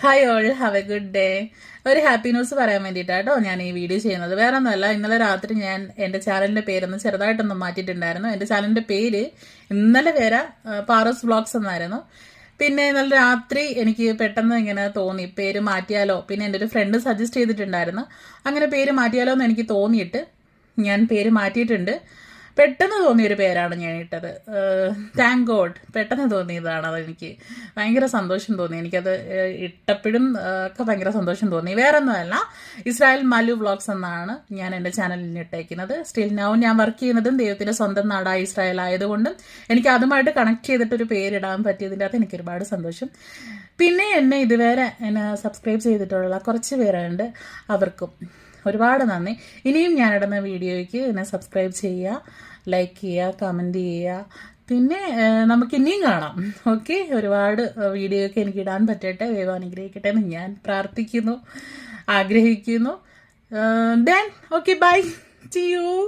Hi all have a good day ഒരു happy news പറയാൻ വേണ്ടിയിട്ടാട്ടോ ഞാൻ ഈ വീഡിയോ ചെയ്യുന്നത്. വേറെ ഒന്നുമല്ല ഇന്നലെ രാത്രി ഞാൻ എന്റെ ചാനലിന്റെ പേരൊന്ന് ചെറുതായിട്ടൊന്ന് മാറ്റിയിട്ടുണ്ടായിരുന്നു. എന്റെ ചാനലിന്റെ പേര് ഇന്നലെ വരെ പാറസ് വ്ളോഗ്സ് എന്നായിരുന്നു. പിന്നെ ഇന്നലെ രാത്രി എനിക്ക് പെട്ടെന്ന് ഇങ്ങനെ തോന്നി പേര് മാറ്റിയാലോ? പിന്നെ എന്റെ ഒരു ഫ്രണ്ട് സജസ്റ്റ് ചെയ്തിട്ടുണ്ടായിരുന്നു. അങ്ങനെ പേര് മാറ്റിയാലോ എന്ന് എനിക്ക് തോന്നിയിട്ട് ഞാൻ പേര് മാറ്റിയിട്ടുണ്ട്. പെട്ടെന്ന് തോന്നിയ ഒരു പേരാണ് ഞാൻ ഇട്ടത് താങ്ക് ഗോഡ് പെട്ടെന്ന് തോന്നിയതാണ് അതെനിക്ക്. ഭയങ്കര സന്തോഷം തോന്നി. എനിക്കത് ഇട്ടപ്പോഴും ഒക്കെ ഭയങ്കര സന്തോഷം തോന്നി. വേറെ ഒന്നുമല്ല ഇസ്രായേൽ മലു വ്ളോഗ്സ് എന്നാണ് ഞാൻ എന്റെ ചാനലിൽ ഇട്ടേക്കുന്നത്. സ്റ്റിൽ നൗ ഞാൻ വർക്ക് ചെയ്യുന്നതും ദൈവത്തിന്റെ സ്വന്തം നാടായ ഇസ്രായേൽ ആയതുകൊണ്ടും എനിക്ക് അതുമായിട്ട് കണക്ട് ചെയ്തിട്ടൊരു പേരിടാൻ പറ്റിയതിന്റെ അകത്ത് എനിക്ക് ഒരുപാട് സന്തോഷം. പിന്നെ എന്നെ ഇതുവരെ എന്നെ സബ്സ്ക്രൈബ് ചെയ്തിട്ടുള്ള കുറച്ച് പേരുണ്ട്. അവർക്കും. ഒരുപാട് നന്ദി. ഇനിയും ഞാനിടുന്ന വീഡിയോയ്ക്ക് എന്നെ സബ്സ്ക്രൈബ് ചെയ്യുക ലൈക്ക് ചെയ്യുക കമന്റ് ചെയ്യുക. പിന്നെ നമുക്ക് ഇനിയും കാണാം. ഓക്കെ ഒരുപാട് വീഡിയോ ഒക്കെ എനിക്ക് ഇടാൻ പറ്റട്ടെ. ദൈവം അനുഗ്രഹിക്കട്ടെ എന്ന് ഞാൻ പ്രാർത്ഥിക്കുന്നു ആഗ്രഹിക്കുന്നു. ദെൻ ഓക്കെ ബൈ ചെയ്യൂ